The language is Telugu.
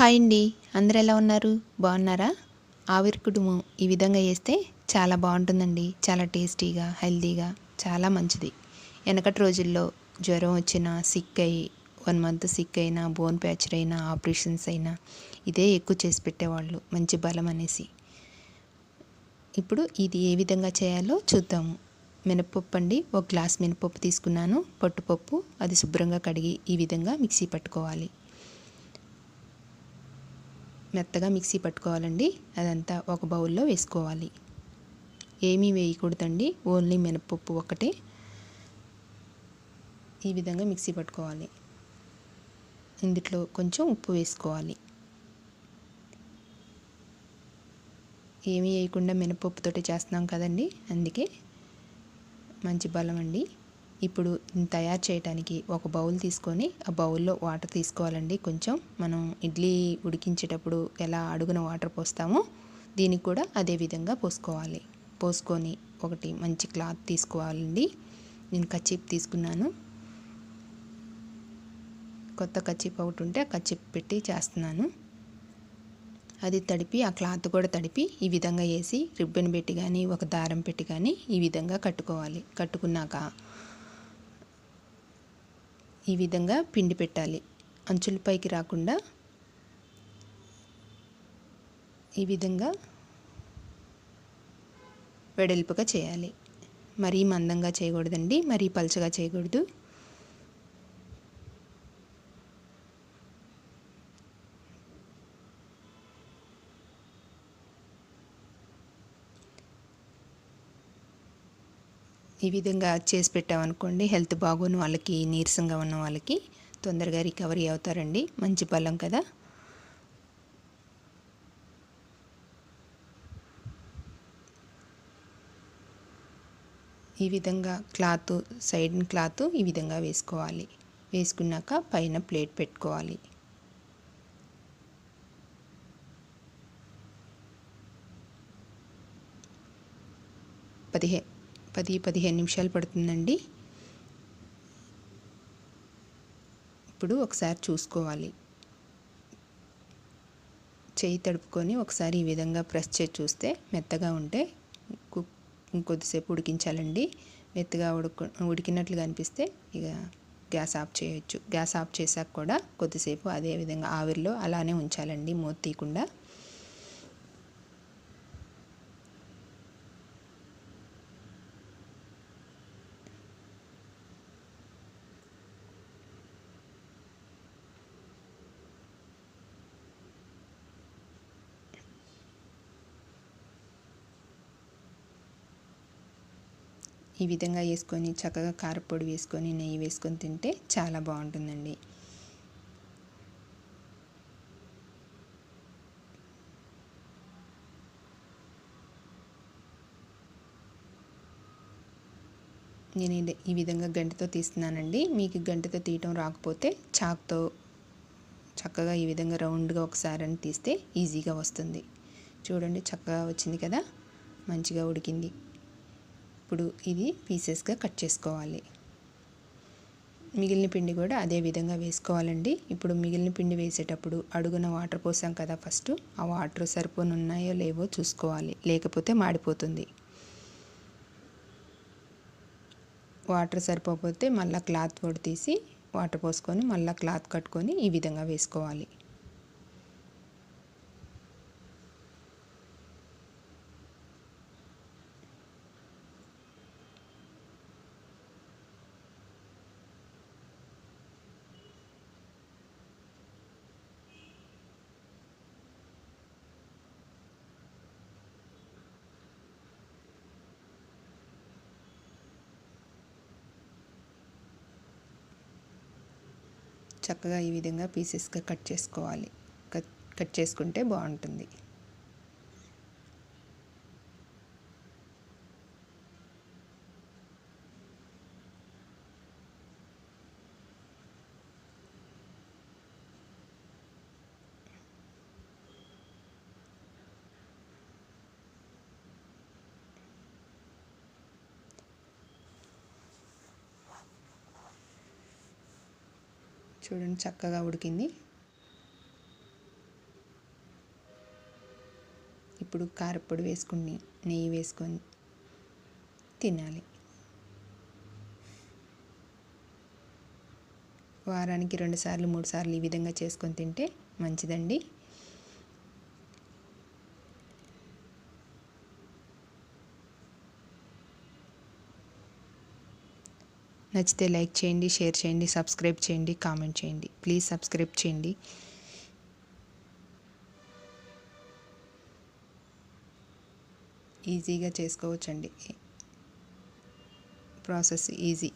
హాయ్ అండి. అందరు ఎలా ఉన్నారు? బాగున్నారా? ఆవిరి కుటుంబం ఈ విధంగా చేస్తే చాలా బాగుంటుందండి. చాలా టేస్టీగా హెల్తీగా చాలా మంచిది. వెనకటి రోజుల్లో జ్వరం వచ్చిన సిక్ అయ్యి వన్ మంత్ సిక్ అయినా బోన్ ప్యాచర్ అయినా ఆపరేషన్స్ అయినా ఇదే ఎక్కువ చేసి పెట్టేవాళ్ళు. మంచి బలం అనేసి. ఇప్పుడు ఇది ఏ విధంగా చేయాలో చూద్దాము. మినపప్పు అండి. ఒక గ్లాస్ మినపప్పు తీసుకున్నాను. పట్టుపప్పు అది శుభ్రంగా కడిగి ఈ విధంగా మిక్సీ పట్టుకోవాలి. మెత్తగా మిక్సీ పట్టుకోవాలండి. అదంతా ఒక బౌల్లో వేసుకోవాలి. ఏమీ వేయకూడదండి. ఓన్లీ మినపప్పు ఒకటే ఈ విధంగా మిక్సీ పట్టుకోవాలి. ఇందులో కొంచెం ఉప్పు వేసుకోవాలి. ఏమీ వేయకుండా మినపప్పుతోటి చేస్తున్నాం కదండి. అందుకే మంచి బలం అండి. ఇప్పుడు తయారు చేయడానికి ఒక బౌల్ తీసుకొని ఆ బౌల్లో వాటర్ తీసుకోవాలండి. కొంచెం మనం ఇడ్లీ ఉడికించేటప్పుడు ఎలా అడుగున వాటర్ పోస్తామో దీనికి కూడా అదే విధంగా పోసుకోవాలి. పోసుకొని ఒకటి మంచి క్లాత్ తీసుకోవాలండి. నేను కచ్చిప్ తీసుకున్నాను. కొత్త కచ్చిప్ ఒకటి ఉంటే ఆ కచ్చిప్ పెట్టి చేస్తున్నాను. అది తడిపి ఆ క్లాత్ కూడా తడిపి ఈ విధంగా వేసి రిబ్బన్ పెట్టి కానీ ఒక దారం పెట్టి కానీ ఈ విధంగా కట్టుకోవాలి. కట్టుకున్నాక ఈ విధంగా పిండి పెట్టాలి. అంచుల పైకి రాకుండా ఈ విధంగా వెడల్పుగా చేయాలి. మరీ మందంగా చేయకూడదండి మరీ పలచగా చేయకూడదు. ఈ విధంగా చేసి పెట్టామనుకోండి హెల్త్ బాగున్న వాళ్ళకి నీరసంగా ఉన్న వాళ్ళకి తొందరగా రికవరీ అవుతారండి. మంచి బలం కదా? ఈ విధంగా క్లాత్ సైడ్ క్లాత్ ఈ విధంగా వేసుకోవాలి. వేసుకున్నాక పైన ప్లేట్ పెట్టుకోవాలి. పదిహే పది పదిహేను నిమిషాలు పడుతుందండి. ఇప్పుడు ఒకసారి చూసుకోవాలి. చేయి తడుపుకొని ఒకసారి ఈ విధంగా ప్రెస్ చేసి చూస్తే మెత్తగా ఉంటే కొద్దిసేపు ఉడికించాలండి. మెత్తగా ఉడుకు ఉడికినట్లుగా అనిపిస్తే ఇక గ్యాస్ ఆఫ్ చేయొచ్చు. గ్యాస్ ఆఫ్ చేశాక కూడా కొద్దిసేపు అదే విధంగా ఆవిరిలో అలానే ఉంచాలండి. మూత తీయకుండా. ఈ విధంగా వేసుకొని చక్కగా కారపొడి వేసుకొని నెయ్యి వేసుకొని తింటే చాలా బాగుంటుందండి. నేను ఈ విధంగా గంటతో తీస్తున్నానండి. మీకు గంటతో తీయటం రాకపోతే చాక్తో చక్కగా ఈ విధంగా రౌండ్గా ఒకసారి అని తీస్తే ఈజీగా వస్తుంది. చూడండి చక్కగా వచ్చింది కదా? మంచిగా ఉడికింది. ఇప్పుడు ఇది పీసెస్గా కట్ చేసుకోవాలి. మిగిలిన పిండి కూడా అదే విధంగా వేసుకోవాలండి. ఇప్పుడు మిగిలిన పిండి వేసేటప్పుడు అడుగున వాటర్ పోసాం కదా ఫస్ట్ ఆ వాటర్ సరిపోని ఉన్నాయో లేవో చూసుకోవాలి. లేకపోతే మాడిపోతుంది. వాటర్ సరిపోతే మళ్ళీ క్లాత్ పొడి తీసి వాటర్ పోసుకొని మళ్ళీ క్లాత్ కట్టుకొని ఈ విధంగా వేసుకోవాలి. చక్కగా ఈ విధంగా పీసెస్గా కట్ చేసుకోవాలి. కట్ కట్ చేసుకుంటే బాగుంటుంది. చూడండి చక్కగా ఉడికింది. ఇప్పుడు కారప్పొడి వేసుకుని నెయ్యి వేసుకొని తినాలి. వారానికి రెండుసార్లు మూడుసార్లు ఈ విధంగా చేసుకొని తింటే మంచిదండి. నచ్చితే లైక్ చేయండి షేర్ చేయండి సబ్స్క్రైబ్ చేయండి కామెంట్ చేయండి. ప్లీజ్ సబ్స్క్రైబ్ చేయండి. ఈజీగా చేసుకోవచ్చండి. Process easy.